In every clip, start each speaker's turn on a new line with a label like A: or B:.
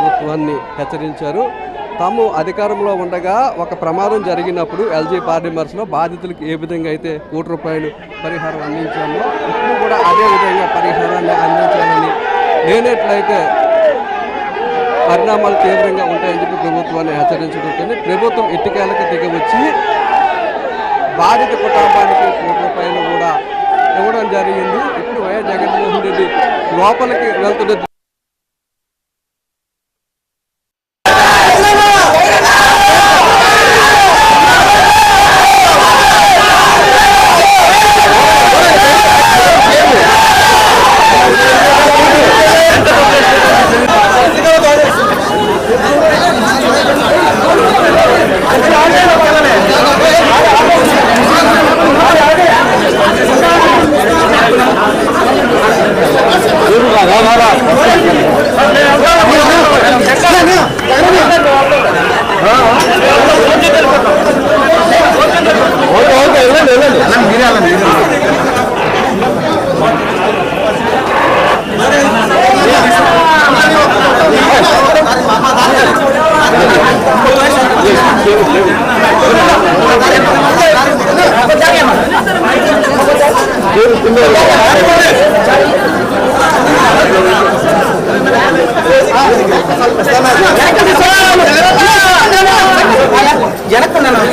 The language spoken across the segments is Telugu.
A: ప్రభుత్వాన్ని హెచ్చరించారు. తాము అధికారంలో ఉండగా ఒక ప్రమాదం జరిగినప్పుడు ఎల్జీ పార్డిమర్స్లో బాధితులకు ఏ విధంగా అయితే కోటి రూపాయలు పరిహారం అందించామో ఇప్పుడు కూడా అదే విధంగా పరిహారాన్ని అందించాలని లేనట్లయితే పరిణామాలు తీవ్రంగా ఉంటాయని చెప్పి ప్రభుత్వాన్ని హెచ్చరించుకుంటుంది ప్రభుత్వం ఇటుకేలకు దిగవచ్చి బాధిత కుటుంబానికి కోటి రూపాయలు కూడా ఇవ్వడం జరిగింది. ఇప్పుడు వైఎస్ జగన్మోహన్ రెడ్డి లోపలికి వెళ్తున్న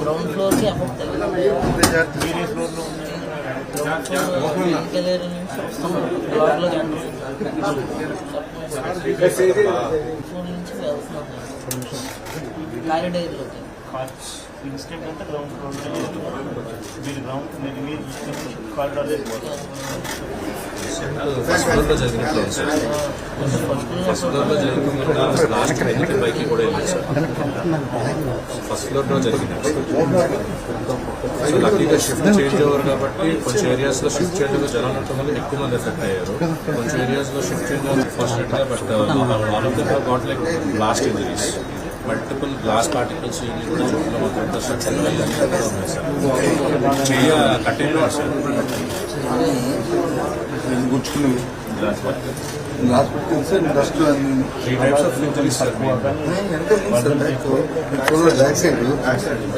B: గ్రౌండ్ ఫ్లోర్కి నుంచి వస్తున్నాం బ్లాక్లో ఫ్లోర్ కారిడైర్లోకి
C: ఇన్స్టెంట్ అంతా గ్రౌండ్ ఫ్లోర్ మీరు గ్రౌండ్ మీరు మీరు కారిడార్
D: ఫస్ట్ ఫ్లోర్లో జరిగినట్లే సార్ ఫస్ట్ ఫ్లోర్లో జరిగిన లాస్ట్ ఎన్నిక పైకి కూడా వెళ్ళారు సార్ ఫస్ట్ ఫ్లోర్లో జరిగినట్టు సో లక్కీగా షిఫ్ట్ చేంజ్ ఓవర్ కాబట్టి కొంచెం ఏరియాస్లో షిఫ్ట్ ఓవర్ జనాలు ఉండటం వల్ల ఎక్కువ మంది ఎఫెక్ట్ అయ్యారు. కొంచెం ఏరియాస్లో shift change over ఫార్చునేట్గా but all of them got like blast injuries multiple glass particles కూడా చుట్టూ మొత్తం sir dust three types of
E: injuries sir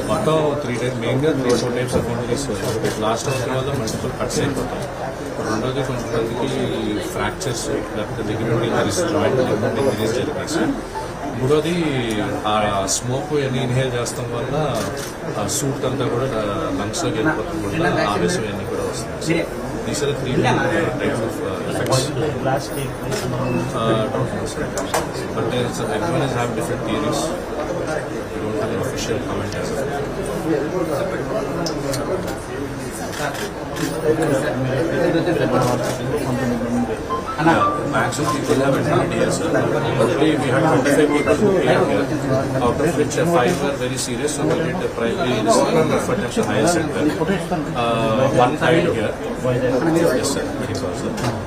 D: మొత్తం త్రీ టైప్ మెయిన్గా three four types of injuries blast వల్ల మల్టిపుల్ కట్స్ అయిపోతాయి రెండోది కొంతమందికి ఫ్రాక్చర్స్ లేకపోతే దగ్గర ఇంజరీస్ జాయింట్ ఇంజరీస్ జరిగాయి సార్ మూడోది ఆ స్మోక్ ఇవన్నీ ఇన్హేల్ చేస్తాం వల్ల ఆ సూట్ అంతా కూడా లంగ్స్లోకి వెళ్ళిపోతుంది వల్ల ఆవేశం ఇవన్నీ కూడా వస్తుంది these are three types of effects
C: plastic
D: Uh, uh don't know, sir. Actually have an official comment people have attended here, sir. Already we had 25 people who came here, out of which uh, five were very serious, so we did uh, primary this one for higher center. Uh, one died here. Yes, sir.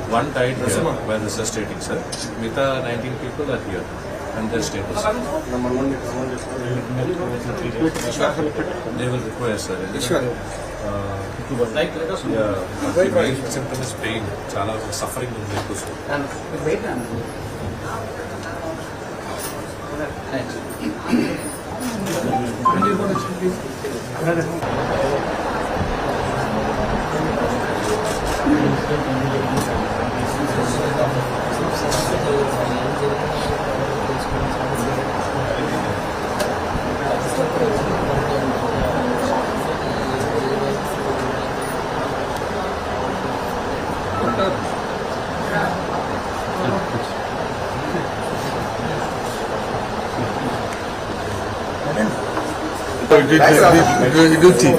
D: One died here where this is stating, sir. Mita 19 people are here. And they're stable, sir. They will require, sir. Uh, yeah, the main symptom is pain. చాలా suffering ఉంది ఎక్కువ But
E: good, good, good,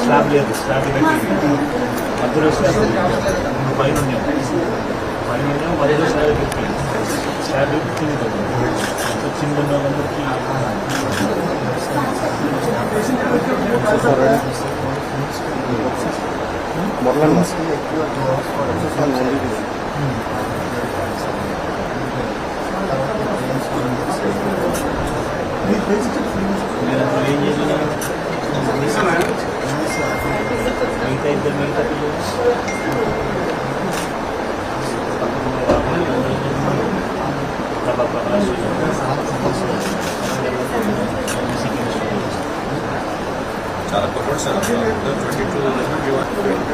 C: slab లేదు స్లాబ్ పెట్టి మధ్యలో స్లాబ్ పైన ఉంది. పైన ఉంది, మధ్యలో స్లాబ్ పెట్టి స్లాబ్ కింద చిన్న ఉన్న వాళ్ళందరికీ నేను అసలు ఏం చేసినా మిగతా ఇద్దరు మిగతా
D: చాలా కొత్త సార్. ట్వంటీ టూ
C: కంప్లైంట్స్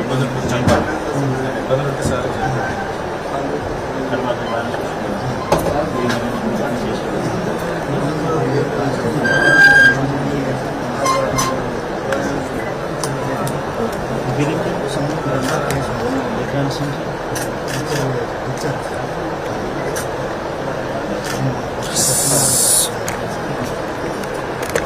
D: ఇబ్బందులు ఇబ్బందులు ఉంటే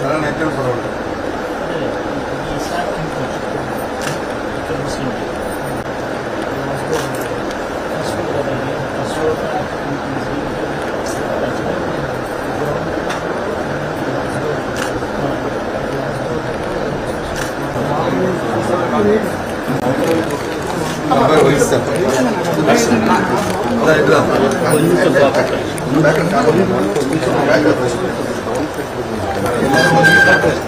E: அதெல்லாம் நேற்று சொல்லுவாங்க Thank you. Gracias.